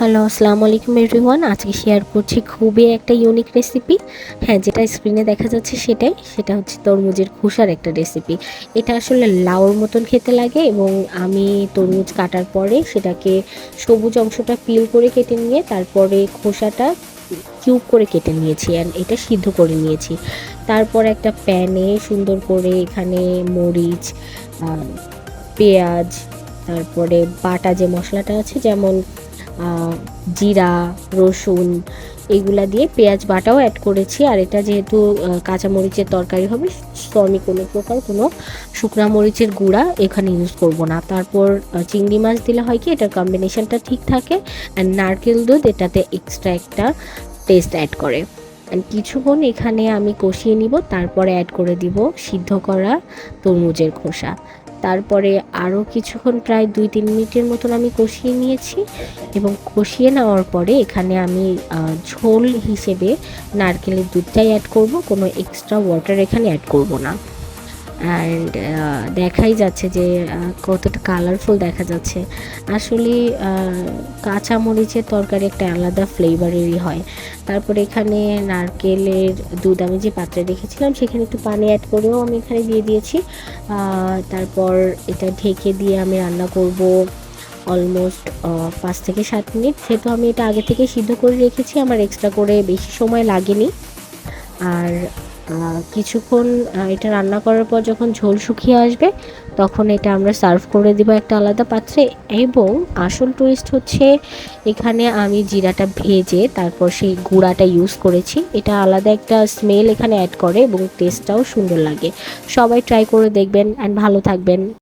Hello আসসালামু আলাইকুম everyone আজকে শেয়ার করছি খুবই একটা ইউনিক রেসিপি হ্যাঁ যেটা স্ক্রিনে দেখা যাচ্ছে সেটাই। সেটা হচ্ছে তরমুজের খোসার একটা রেসিপি এটা আসলে লাউর মতন খেতে লাগে এবং আমি তরমুজ কাটার পরে সেটাকে সবুজ অংশটা পিল করে কেটে নিয়ে, তারপরে খোসাটা কিউব করে কেটে নিয়েছি অ্যান্ড এটা সিদ্ধ করে নিয়েছি। তারপর একটা প্যানে সুন্দর করে এখানে মরিচ পেঁয়াজ, তারপরে বাটা যে মশলাটা আছে, যেমন জিরা, রসুন এগুলা দিয়ে পেঁয়াজ বাটাও অ্যাড করেছি। আর এটা যেহেতু কাঁচামরিচের তরকারি হবে, তো আমি কোনো প্রকার কোনো শুকনা মরিচের গুঁড়া এখানে ইউজ করব না। তারপর চিংড়ি মাছ দিলে হয় কি, এটার কম্বিনেশনটা ঠিক থাকে অ্যান্ড নারকেল দুধ এটাতে এক্সট্রা একটা টেস্ট অ্যাড করে। কিছুক্ষণ এখানে আমি কষিয়ে নিব, তারপরে অ্যাড করে দিব সিদ্ধ করা তরমুজের খোসা। তারপরে আরও কিছুক্ষণ প্রায় দুই তিন মিনিটের মতন আমি কষিয়ে নিয়েছি এবং কষিয়ে নেওয়ার পরে এখানে আমি ঝোল হিসেবে নারকেলের দুধটাই অ্যাড করব, কোনো এক্সট্রা ওয়াটার এখানে অ্যাড করব না। অ্যান্ড দেখাই যাচ্ছে যে কতটা কালারফুল দেখা যাচ্ছে। আসলে আহ, কাঁচা মরিচের তরকারি একটা আলাদা ফ্লেভারেরই হয়। তারপরে এখানে নারকেলের দুধ আমি যে পাত্রে রেখেছিলাম সেখানে একটু পানি অ্যাড করেও আমি এখানে দিয়ে দিয়েছি। তারপর এটা ঢেকে দিয়ে আমি রান্না করব অলমোস্ট পাঁচ থেকে সাত মিনিট। যেহেতু আমি এটা আগে থেকে সিদ্ধ করে রেখেছি আমার এক্সট্রা করে বেশি সময় লাগেনি। আর কিছুক্ষণ এটা রান্না করার পর যখন ঝোল শুকিয়ে আসবে, তখন এটা আমরা সার্ভ করে দেবো একটা আলাদা পাত্রে। এবং আসল টুইস্ট হচ্ছে, এখানে আমি জিরাটা ভেজে তারপর সেই গুঁড়াটা ইউজ করেছি। এটা আলাদা একটা স্মেল এখানে অ্যাড করে এবং টেস্টটাও সুন্দর লাগে। সবাই ট্রাই করে দেখবেন অ্যান্ড ভালো থাকবেন।